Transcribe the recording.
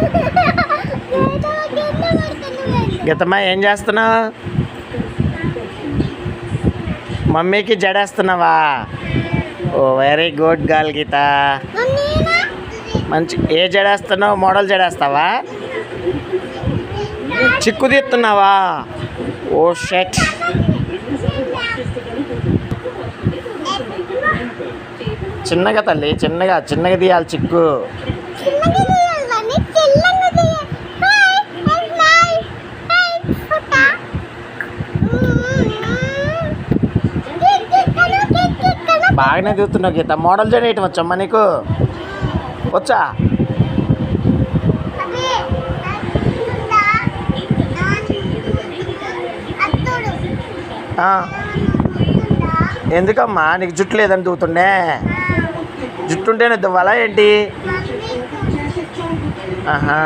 గీతమ్మ ఏం చేస్తున్నావు? మమ్మీకి జడేస్తున్నావా? Oh very good girl Geetha. మంచి ఏ జడేస్తున్నావు? మోడల్ జడేస్తావా? చిక్కు తీస్తున్నావా? ఓ షెట్ చిన్నగా తల్లి చిన్నగా చిన్నగా తీయాలి చిక్కు. బాగానే తీస్తున్నావు గీత. మోడల్ జడేయటం వచ్చమ్మా నీకు? వచ్చా? ఎందుకమ్మా? నీకు జుట్టు లేదని దూతుండే జుట్టు ఉంటేనే దువ్వాలా ఏంటి? ఆహా.